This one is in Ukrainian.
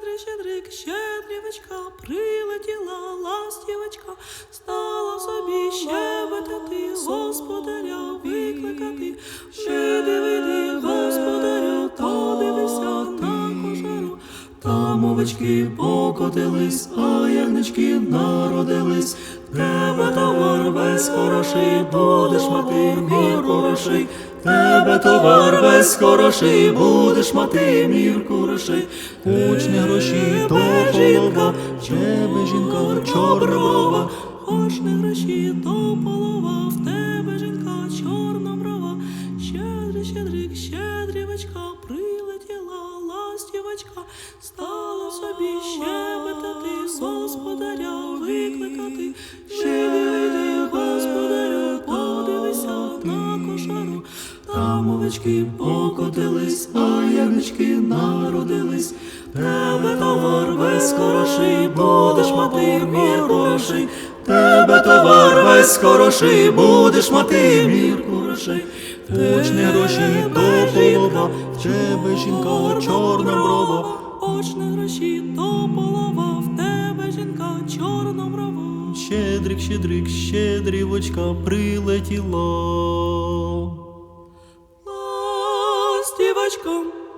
щедрий, щедрик, щедрівочка, прилетіла ластівочка, стала собі щебетати, господаря викликати. Щедрий вийди, господарю, та дивися на кожару. Там овечки покотились, а ягнички народились. Тебе товар весь хороший, будеш мати мір хороший. Тебе товар весь хороший, будеш мати мір хороший. Учні гроші Тебе жінка, тебе жінка чорноброва. Хоч не гроші, то полова, в тебе жінка чорноброва. Щедрий, щедрик, щедрівочка, прилетіла ластівочка, стала собі щебетати, господаря викликати. Там покотились, а ягнички народились. Тебе товар весь хороший, будеш мати мір хороший. Тебе товар весь хороший, будеш мати мір хороший. Учні гроші до полова, в тебе жінка чорноброва. Очне гроші до полова, в тебе жінка чорноброва. Щедрик, щедрик, щедрівочка прилетіла. Сонечко.